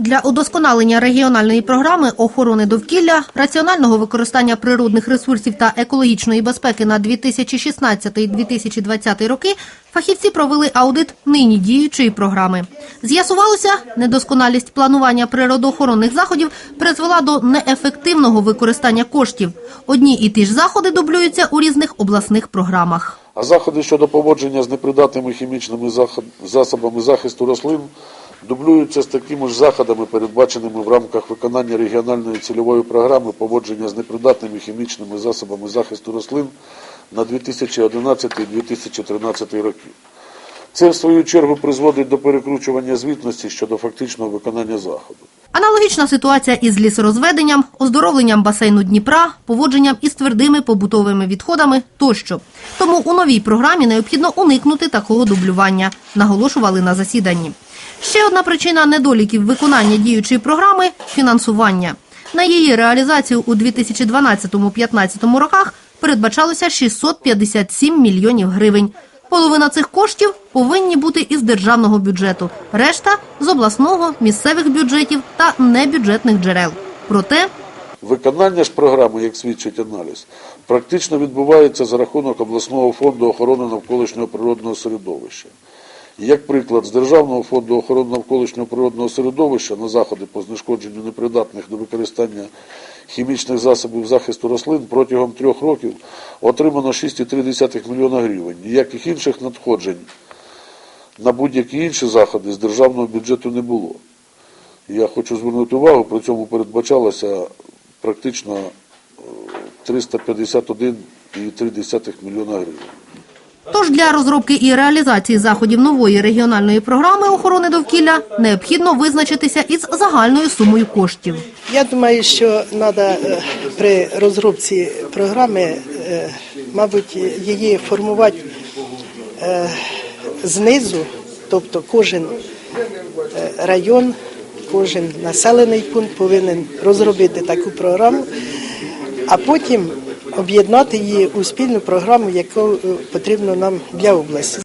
Для удосконалення регіональної програми охорони довкілля, раціонального використання природних ресурсів та екологічної безпеки на 2016-2020 роки фахівці провели аудит нині діючої програми. З'ясувалося, недосконалість планування природоохоронних заходів призвела до неефективного використання коштів. Одні і ті ж заходи дублюються у різних обласних програмах. А заходи щодо поводження з непридатними хімічними засобами захисту рослин дублюються з такими ж заходами, передбаченими в рамках виконання регіональної цільової програми поводження з непридатними хімічними засобами захисту рослин на 2011-2013 роки. Це, в свою чергу, призводить до перекручування звітності щодо фактичного виконання заходу. Аналогічна ситуація із лісорозведенням, оздоровленням басейну Дніпра, поводженням із твердими побутовими відходами тощо. Тому у новій програмі необхідно уникнути такого дублювання, наголошували на засіданні. Ще одна причина недоліків виконання діючої програми фінансування. На її реалізацію у 2012-2015 роках передбачалося 657 мільйонів гривень. Половина цих коштів повинні бути із державного бюджету, решта з обласного, місцевих бюджетів та небюджетних джерел. Проте Виконання ж програми, як свідчить аналіз, практично відбувається за рахунок обласного фонду охорони навколишнього природного середовища. Як приклад, з Державного фонду охорони навколишнього природного середовища на заходи по знешкодженню непридатних до використання хімічних засобів захисту рослин протягом трьох років отримано 6,3 мільйона гривень. Ніяких інших надходжень на будь-які інші заходи з державного бюджету не було. Я хочу звернути увагу, при цьому передбачалося практично е, 351,3 мільйона гривень. Тож для розробки і реалізації заходів нової регіональної програми охорони довкілля необхідно визначитися із загальною сумою коштів. Я думаю, що треба при розробці програми, е, мабуть, її формувати е, знизу, тобто кожен е, район, кожен населений пункт повинен розробити таку програму, а потім об'єднати її у спільну програму, яку е, потрібно нам для області.